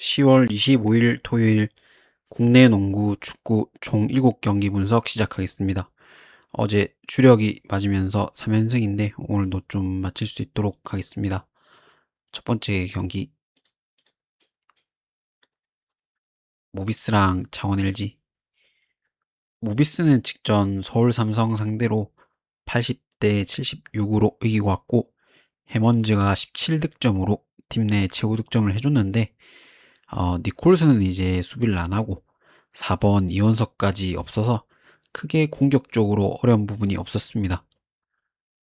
10월 25일 토요일 국내 농구 축구 총 7경기 분석 시작하겠습니다. 어제 주력이 맞으면서 3연승인데 오늘도 좀 마칠 수 있도록 하겠습니다. 첫 번째 경기 모비스랑 창원 LG 모비스는 직전 서울 삼성 상대로 80대 76으로 이기고 왔고 해먼즈가 17득점으로 팀 내 최고 득점을 해줬는데 어, 니콜스는 이제 수비를 안 하고 4번 이원석까지 없어서 크게 공격적으로 어려운 부분이 없었습니다.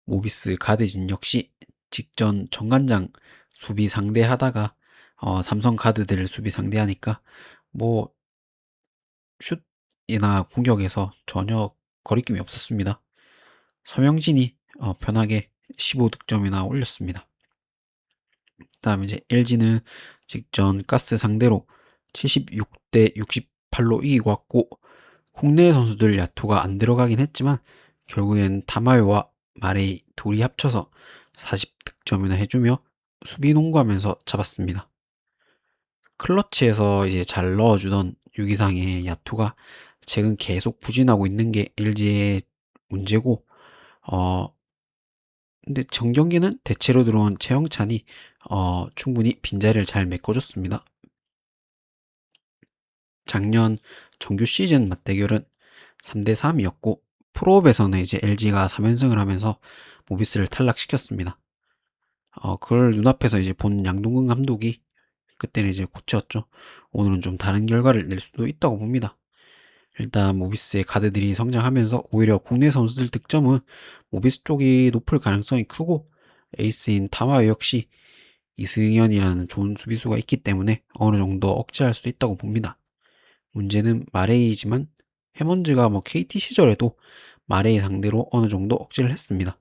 모비스 가드진 역시 직전 정관장 수비 상대하다가 어, 삼성 가드들 수비 상대하니까 뭐 슛이나 공격에서 전혀 거리낌이 없었습니다. 서명진이 어, 편하게 15득점이나 올렸습니다. 다음 이제 LG는 직전 가스 상대로 76대 68로 이기고 왔고 국내 선수들 야투가 안 들어가긴 했지만 결국엔 타마요와 마레이 둘이 합쳐서 40득점이나 해주며 수비 농구하면서 잡았습니다. 클러치에서 이제 잘 넣어주던 유기상의 야투가 최근 계속 부진하고 있는 게 LG의 문제고 어 근데 정경기는 대체로 들어온 최영찬이 어, 충분히 빈자리를 잘 메꿔줬습니다. 작년 정규 시즌 맞대결은 3대 3이었고 프로업에서는 이제 LG가 3연승을 하면서 모비스를 탈락시켰습니다. 어, 그걸 눈앞에서 이제 본 양동근 감독이 그때는 이제 고쳤죠. 오늘은 좀 다른 결과를 낼 수도 있다고 봅니다. 일단 모비스의 가드들이 성장하면서 오히려 국내 선수들 득점은 모비스 쪽이 높을 가능성이 크고 에이스인 타마요 역시 이승현이라는 좋은 수비수가 있기 때문에 어느 정도 억제할 수 있다고 봅니다. 문제는 마레이지만 해먼즈가 뭐 KT 시절에도 마레이 상대로 어느 정도 억제를 했습니다.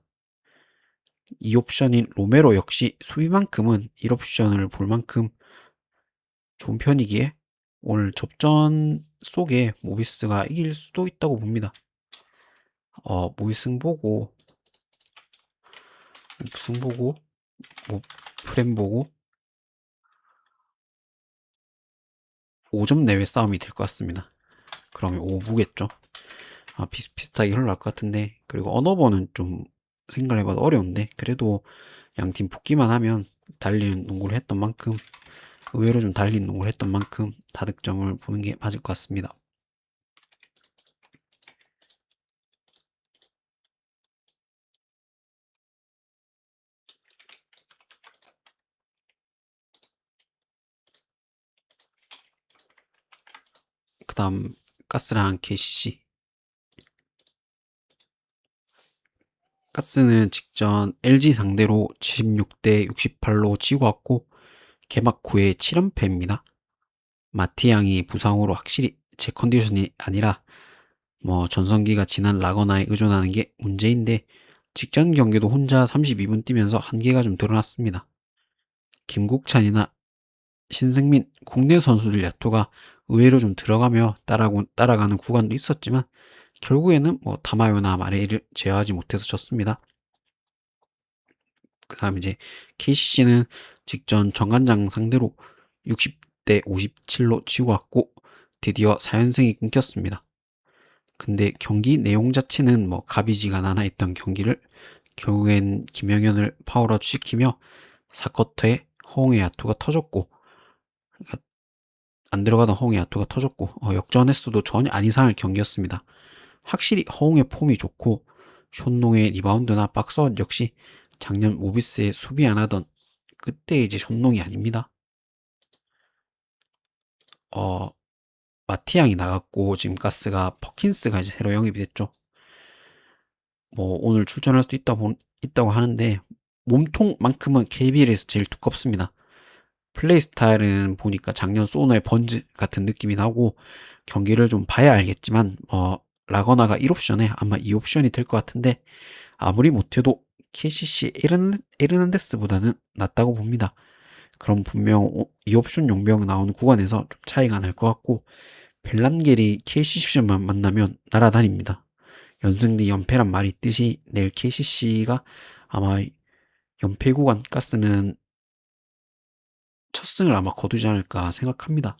이 옵션인 로메로 역시 수비만큼은 1옵션을 볼 만큼 좋은 편이기에 오늘 접전 속에 모비스가 이길 수도 있다고 봅니다. 어, 모비스 보고 모비스 보고 뭐 프렘 보고 5점 내외 싸움이 될 것 같습니다. 그러면 5부겠죠. 아, 비슷비슷하게 흘러갈 것 같은데 그리고 언어버는 좀 생각해봐도 어려운데 그래도 양팀 붙기만 하면 달리는 농구를 했던 만큼 의외로 좀 달린 농구를 했던 만큼 다득점을 보는 게 맞을 것 같습니다. 그 다음 가스랑 KCC 가스는 직전 LG 상대로 76대 68로 지고 왔고 개막 후에 7연패입니다. 마티양이 부상으로 확실히 제 컨디션이 아니라 뭐 전성기가 지난 라거나에 의존하는 게 문제인데 직전 경기도 혼자 32분 뛰면서 한계가 좀 드러났습니다. 김국찬이나 신승민 국내 선수들 야투가 의외로 좀 들어가며 따라고, 따라가는 구간도 있었지만 결국에는 뭐 타마요나 마레이를 제어하지 못해서 졌습니다. 그 다음 이제 KCC는 직전 정관장 상대로 60대 57로 지고 왔고 드디어 4연승이 끊겼습니다. 근데 경기 내용 자체는 뭐 가비지가 나나 있던 경기를 결국엔 김영현을 파워아웃 시키며 사쿼터에 허웅의 야투가 터졌고 그러니까 안 들어가던 허웅의 야투가 터졌고 어, 역전했어도 전혀 안 이상할 경기였습니다. 확실히 허웅의 폼이 좋고 쇼농의 리바운드나 박스아웃 역시 작년 모비스에 수비 안 하던 그때 이제 쇼농이 아닙니다. 어, 마티앙이 나갔고 지금 가스가 퍼킨스가 이제 새로 영입이 됐죠. 뭐 오늘 출전할 수도 있다 있다고 하는데 몸통만큼은 KBL에서 제일 두껍습니다. 플레이 스타일은 보니까 작년 소노의 번즈 같은 느낌이 나고 경기를 좀 봐야 알겠지만 어 라거나가 1옵션에 아마 2옵션이 될 것 같은데 아무리 못해도 KCC 에르난데스보다는 낫다고 봅니다. 그럼 분명 2옵션 용병 나오는 구간에서 좀 차이가 날 것 같고 벨란겔이 KCC만 만나면 날아다닙니다. 연승 뒤 연패란 말이 있듯이 내일 KCC가 아마 연패 구간 가스는 첫 승을 아마 거두지 않을까 생각합니다.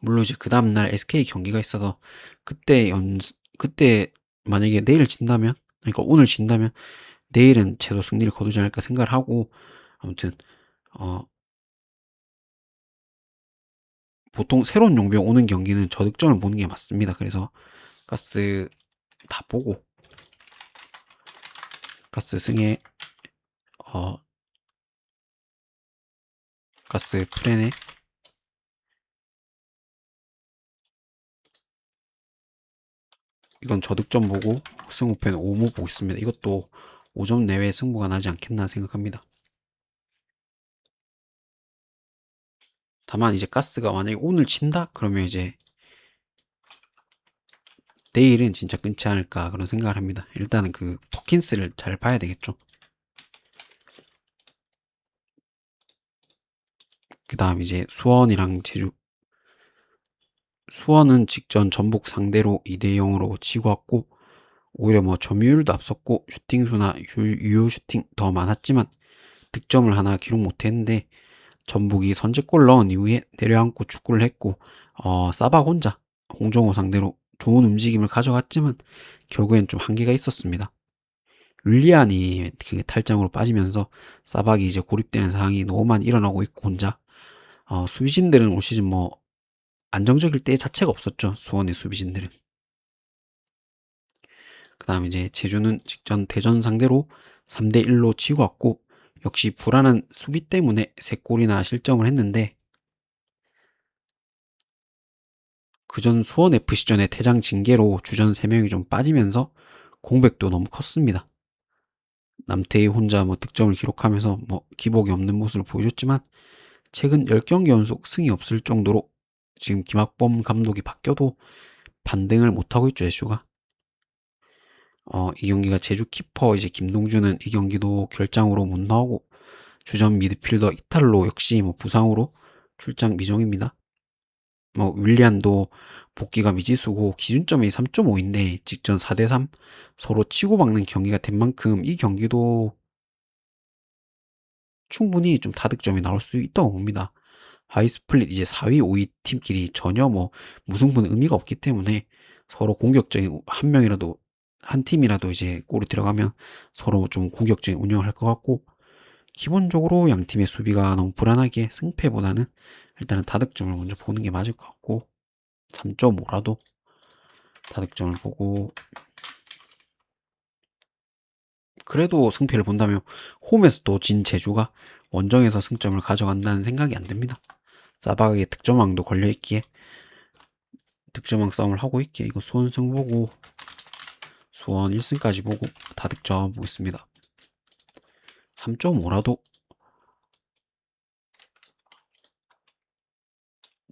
물론 이제 그 다음날 SK 경기가 있어서 그때 연 그때 만약에 내일 진다면 그러니까 오늘 진다면 내일은 제도 승리를 거두지 않을까 생각을 하고 아무튼 어 보통 새로운 용병 오는 경기는 저득점을 보는 게 맞습니다. 그래서 가스 다 보고 가스 승에 어 가스 프레네 이건 저득점 보고 승우패는 5무 보고 있습니다. 이것도 5점 내외 승부가 나지 않겠나 생각합니다. 다만 이제 가스가 만약에 오늘 친다? 그러면 이제 내일은 진짜 끊지 않을까 그런 생각을 합니다. 일단은 그 퍼킨스를 잘 봐야 되겠죠. 그 다음 이제 수원이랑 제주 수원은 직전 전북 상대로 2대 0으로 지고 왔고 오히려 뭐 점유율도 앞섰고 슈팅 수나 유효 슈팅 더 많았지만 득점을 하나 기록 못했는데 전북이 선제골 넣은 이후에 내려앉고 축구를 했고 어, 사박 혼자 홍정호 상대로 좋은 움직임을 가져갔지만 결국엔 좀 한계가 있었습니다. 윌리안이 그 탈장으로 빠지면서 사박이 이제 고립되는 상황이 너무 많이 일어나고 있고 혼자 어, 수비진들은 올 시즌 뭐 안정적일 때 자체가 없었죠. 수원의 수비진들은. 그 다음 이제 제주는 직전 대전 상대로 3대 1로 치고 왔고 역시 불안한 수비 때문에 3골이나 실점을 했는데 그전 수원 FC전의 퇴장 징계로 주전 3명이 좀 빠지면서 공백도 너무 컸습니다. 남태희 혼자 뭐 득점을 기록하면서 뭐 기복이 없는 모습을 보여줬지만 최근 10경기 연속 승이 없을 정도로 지금 김학범 감독이 바뀌어도 반등을 못하고 있죠, 제주가. 어, 이 경기가 제주 키퍼 이제 김동준은 이 경기도 결장으로 못 나오고 주전 미드필더 이탈로 역시 뭐 부상으로 출장 미정입니다. 뭐 윌리안도 복귀가 미지수고 기준점이 3.5인데 직전 4대3 서로 치고박는 경기가 된 만큼 이 경기도 충분히 좀 다득점이 나올 수 있다고 봅니다. 하이스플릿 이제 4위, 5위 팀끼리 전혀 뭐 무승부는 의미가 없기 때문에 서로 공격적인 한 명이라도 한 팀이라도 이제 골이 들어가면 서로 좀 공격적인 운영을 할 것 같고 기본적으로 양 팀의 수비가 너무 불안하게 승패보다는 일단은 다득점을 먼저 보는 게 맞을 것 같고 3.5라도 다득점을 보고 그래도 승패를 본다면 홈에서 또 진 제주가 원정에서 승점을 가져간다는 생각이 안 듭니다. 사박에 득점왕도 걸려있기에 득점왕 싸움을 하고 있기에 이거 수원승 보고 수원 1승까지 보고 다 득점 보겠습니다. 3.5라도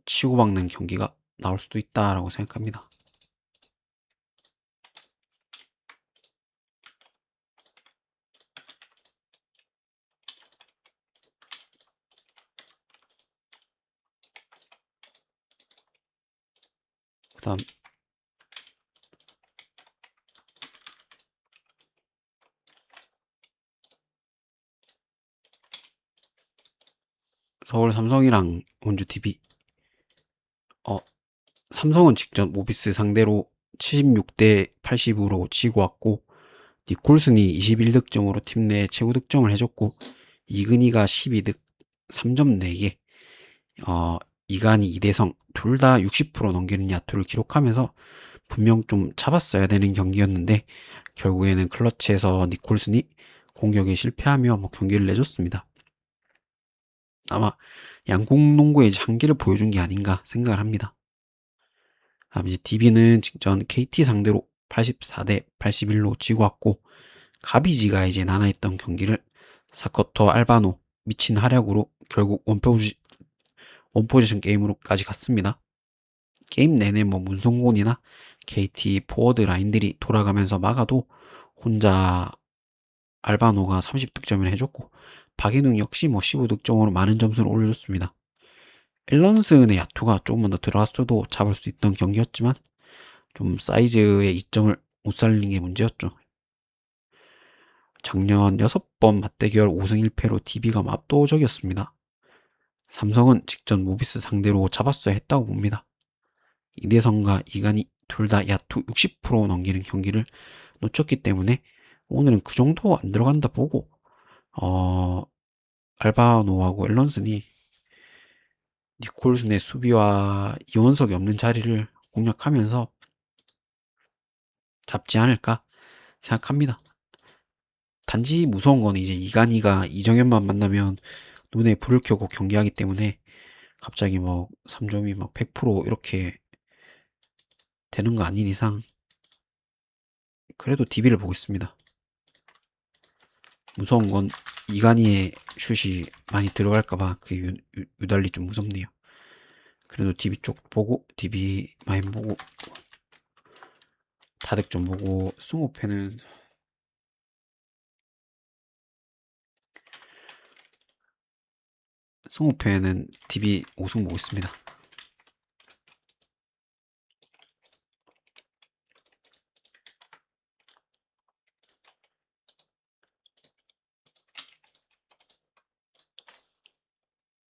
치고박는 경기가 나올 수도 있다라고 생각합니다. 그 다음 서울 삼성이랑 원주 TV 어 삼성은 직전 모비스 상대로 76대 80으로 지고 왔고 니콜슨이 21득점으로 팀 내 최고 득점을 해줬고 이근희가 12득 3점 4개. 어 이간이 이대성 둘 다 60% 넘기는 야투를 기록하면서 분명 좀 잡았어야 되는 경기였는데 결국에는 클러치에서 니콜슨이 공격에 실패하며 뭐 경기를 내줬습니다. 아마 양궁 농구의 한계를 보여준 게 아닌가 생각을 합니다. 다음 이제 DB는 직전 KT 상대로 84대 81로 지고 왔고 가비지가 이제 나나했던 경기를 사커터 알바노 미친 활약으로 결국 원포지, 원포지션 게임으로까지 갔습니다. 게임 내내 뭐 문성곤이나 KT 포워드 라인들이 돌아가면서 막아도 혼자 알바노가 30득점을 해줬고 박인웅 역시 뭐 15득점으로 많은 점수를 올려줬습니다. 앨런슨의 야투가 조금만 더 들어갔어도 잡을 수 있던 경기였지만 좀 사이즈의 이점을 못 살린 게 문제였죠. 작년 6번 맞대결 5승 1패로 DB가 압도적이었습니다. 삼성은 직전 모비스 상대로 잡았어야 했다고 봅니다. 이대성과 이간이 둘 다 야투 60% 넘기는 경기를 놓쳤기 때문에 오늘은 그 정도 안 들어간다 보고 어 알바노하고 앨런슨이 니콜슨의 수비와 이원석이 없는 자리를 공략하면서 잡지 않을까 생각합니다. 단지 무서운 건 이제 이간이가 이정현만 만나면 눈에 불을 켜고 경기하기 때문에 갑자기 뭐 3점이 막 100% 이렇게 되는 거 아닌 이상 그래도 DB를 보겠습니다. 무서운 건 이간이의 슛이 많이 들어갈까봐 그 유달리 좀 무섭네요. 그래도 DB 쪽 보고 DB 많이 보고 다득 좀 보고 스모패는 스모패는 DB 5승 보고 있습니다.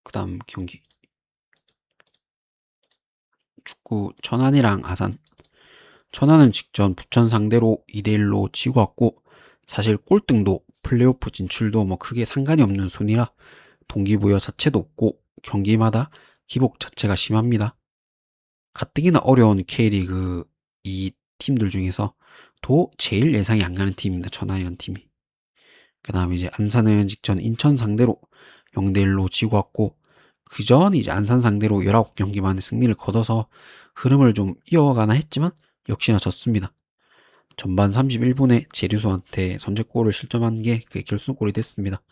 그 다음 경기 축구 천안이랑 아산 천안은 직전 부천 상대로 2대1로 지고 왔고 사실 꼴등도 플레이오프 진출도 뭐 크게 상관이 없는 순위라 동기부여 자체도 없고 경기마다 기복 자체가 심합니다. 가뜩이나 어려운 K리그 이 팀들 중에서 도 제일 예상이 안 가는 팀입니다. 천안이라는 팀이. 그 다음에 이제 안산은 직전 인천 상대로 0대1로 지고 왔고 그 전 이제 안산 상대로 19경기 만에 승리를 거둬서 흐름을 좀 이어가나 했지만 역시나 졌습니다. 전반 31분에 제류소한테 선제골을 실점한 게 그게 결승골이 됐습니다.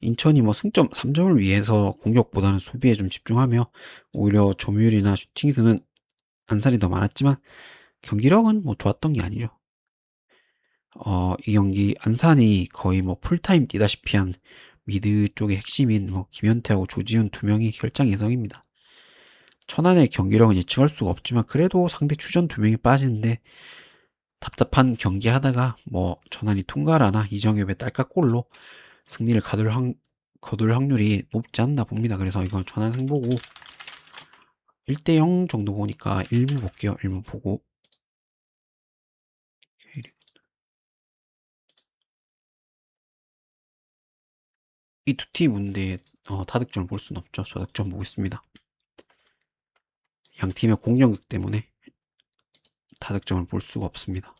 인천이 뭐 승점 3점을 위해서 공격보다는 수비에 좀 집중하며 오히려 점유율이나 슈팅 수는 안산이 더 많았지만 경기력은 뭐 좋았던 게 아니죠. 어, 이 경기 안산이 거의 뭐 풀타임 뛰다시피 한 미드 쪽의 핵심인 뭐 김현태하고 조지훈 두 명이 결장 예정입니다. 천안의 경기력은 예측할 수가 없지만 그래도 상대 추전 두 명이 빠지는데 답답한 경기 하다가 뭐 천안이 통과라나 이정엽의 딸깍골로 승리를 가둘, 확, 거둘 확률이 높지 않나 봅니다. 그래서 이건 천안 승보고 1대0 정도 보니까 1부 볼게요. 1부 보고 이 두 팀 문제 어, 다득점을 볼 수는 없죠. 저득점 보겠습니다. 양 팀의 공격력 때문에 다득점을 볼 수가 없습니다.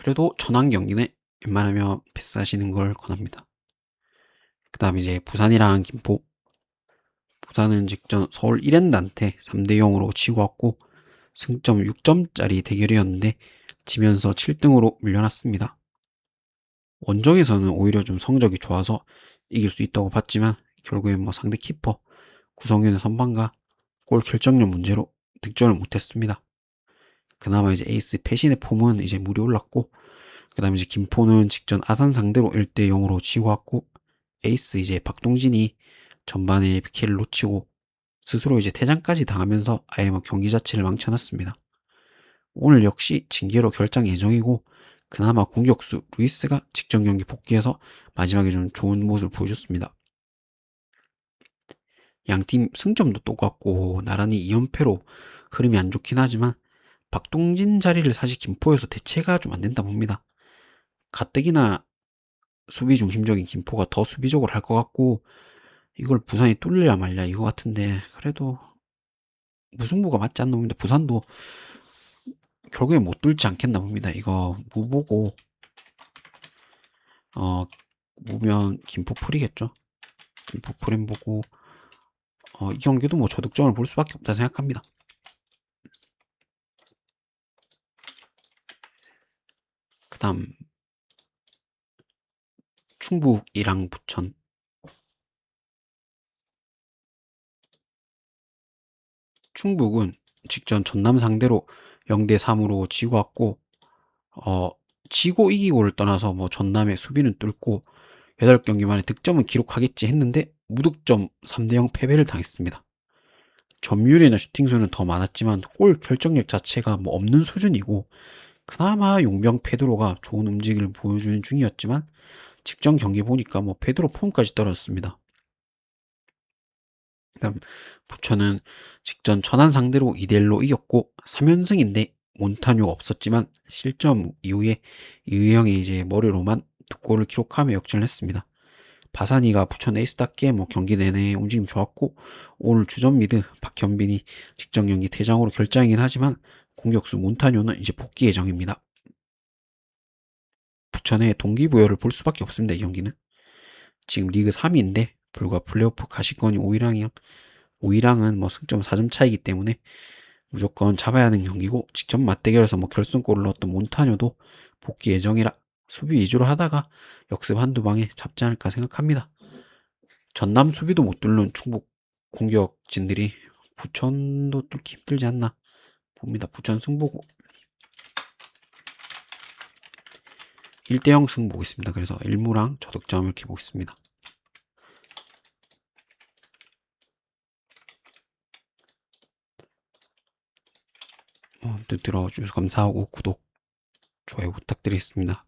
그래도 전환 경기는 웬만하면 패스하시는 걸 권합니다. 그 다음 이제 부산이랑 김포. 부산은 직전 서울 1엔단테 3대 0으로 치고 왔고 승점 6점짜리 대결이었는데 지면서 7등으로 밀려났습니다. 원정에서는 오히려 좀 성적이 좋아서 이길 수 있다고 봤지만 결국엔 뭐 상대 키퍼 구성현의 선방과 골 결정력 문제로 득점을 못했습니다. 그나마 이제 에이스 패신의 폼은 이제 물이 올랐고 그 다음에 이제 김포는 직전 아산 상대로 1대 0으로 치고 왔고 에이스 이제 박동진이 전반에 PK를 놓치고 스스로 이제 퇴장까지 당하면서 아예 막 경기 자체를 망쳐놨습니다. 오늘 역시 징계로 결장 예정이고 그나마 공격수 루이스가 직전 경기 복귀해서 마지막에 좀 좋은 모습을 보여줬습니다. 양팀 승점도 똑같고 나란히 2연패로 흐름이 안 좋긴 하지만 박동진 자리를 사실 김포에서 대체가 좀 안 된다 봅니다. 가뜩이나 수비 중심적인 김포가 더 수비적으로 할 것 같고 이걸 부산이 뚫려야 말냐 이거 같은데 그래도 무승부가 맞지 않나 봅니다. 부산도 결국에 못 뚫지 않겠나 봅니다. 이거 무보고 어 무면 김포 풀이겠죠. 김포 프렘 보고 어, 이 경기도 뭐 저득점을 볼 수밖에 없다 생각합니다. 그 다음 충북 이랑 부천 충북은 직전 전남 상대로 0대 3으로 지고 왔고 어 지고 이기고를 떠나서 뭐 전남의 수비는 뚫고 8경기 만에 득점은 기록하겠지 했는데 무득점 3대 0 패배를 당했습니다. 점유율이나 슈팅수는 더 많았지만 골 결정력 자체가 뭐 없는 수준이고 그나마 용병 페드로가 좋은 움직임을 보여주는 중이었지만 직전 경기 보니까 뭐 페드로 폼까지 떨어졌습니다. 그다음 부천은 직전 천안 상대로 2대1로 이겼고 3연승인데 몬타뇨가 없었지만 실점 이후에 이의영이 이제 머리로만 두 골을 기록하며 역전을 했습니다. 바산이가 부천 에이스답게 뭐 경기 내내 움직임 좋았고 오늘 주전 미드 박현빈이 직전 경기 대장으로 결장이긴 하지만 공격수 몬타뇨는 이제 복귀 예정입니다. 부천의 동기부여를 볼 수밖에 없습니다. 이 경기는 지금 리그 3위인데 불과 플레이오프 가시권이 5위랑이랑 5위랑은 뭐 승점 4점 차이기 때문에 무조건 잡아야 하는 경기고 직접 맞대결에서 뭐 결승골을 넣었던 몬타뇨도 복귀 예정이라 수비 위주로 하다가 역습 한두 방에 잡지 않을까 생각합니다. 전남 수비도 못 뚫는 충북 공격진들이 부천도 뚫기 힘들지 않나 봅니다. 부천 승보고 1대0 승 보겠습니다. 그래서 1무랑 저득점 이렇게 보겠습니다. 어, 또 들어주셔서 감사하고 구독, 좋아요 부탁드리겠습니다.